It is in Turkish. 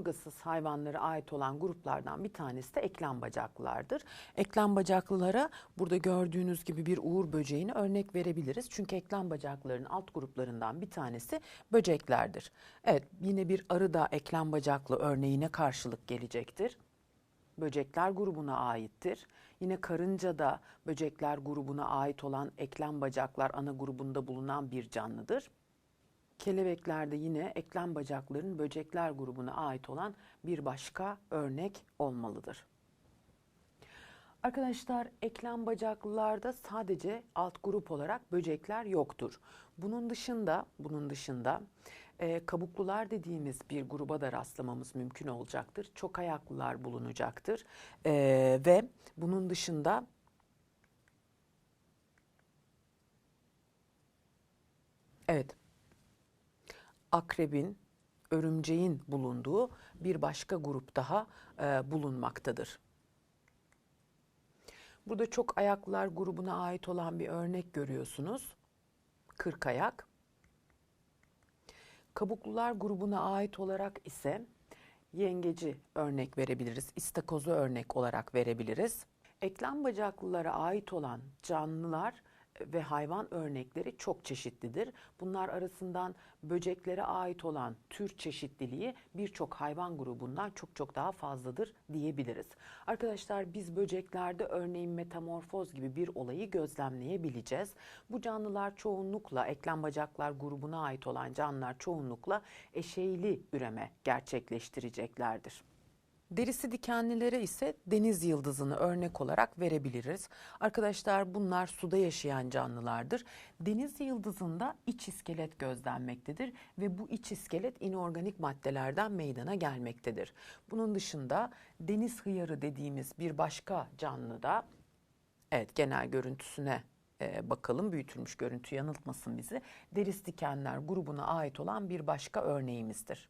omurgasız hayvanlara ait olan gruplardan bir tanesi de eklem bacaklılardır. Eklem bacaklılara burada gördüğünüz gibi bir uğur böceğini örnek verebiliriz. Çünkü eklem bacaklarının alt gruplarından bir tanesi böceklerdir. Evet yine bir arı da eklem bacaklı örneğine karşılık gelecektir böcekler grubuna aittir. Yine karınca da böcekler grubuna ait olan eklem bacaklar ana grubunda bulunan bir canlıdır. Kelebekler de yine eklem bacakların böcekler grubuna ait olan bir başka örnek olmalıdır. Arkadaşlar eklem bacaklılarda sadece alt grup olarak böcekler yoktur. Bunun dışında bunun dışında e, kabuklular dediğimiz bir gruba da rastlamamız mümkün olacaktır. Çok ayaklılar bulunacaktır E, ve bunun dışında evet akrebin, örümceğin bulunduğu bir başka grup daha e, bulunmaktadır. Burada çok ayaklılar grubuna ait olan bir örnek görüyorsunuz. Kırk ayak. Kabuklular grubuna ait olarak ise yengeci örnek verebiliriz. İstakozu örnek olarak verebiliriz. Eklem bacaklılara ait olan canlılar ve hayvan örnekleri çok çeşitlidir. Bunlar arasından böceklere ait olan tür çeşitliliği birçok hayvan grubundan çok çok daha fazladır diyebiliriz. Arkadaşlar biz böceklerde örneğin metamorfoz gibi bir olayı gözlemleyebileceğiz. Bu canlılar çoğunlukla eklem bacaklar grubuna ait olan canlılar çoğunlukla eşeyli üreme gerçekleştireceklerdir. Derisi dikenlilere ise deniz yıldızını örnek olarak verebiliriz. Arkadaşlar bunlar suda yaşayan canlılardır. Deniz yıldızında iç iskelet gözlenmektedir ve bu iç iskelet inorganik maddelerden meydana gelmektedir. Bunun dışında deniz hıyarı dediğimiz bir başka canlı da evet genel görüntüsüne e, bakalım büyütülmüş görüntü yanıltmasın bizi. Deris dikenler grubuna ait olan bir başka örneğimizdir.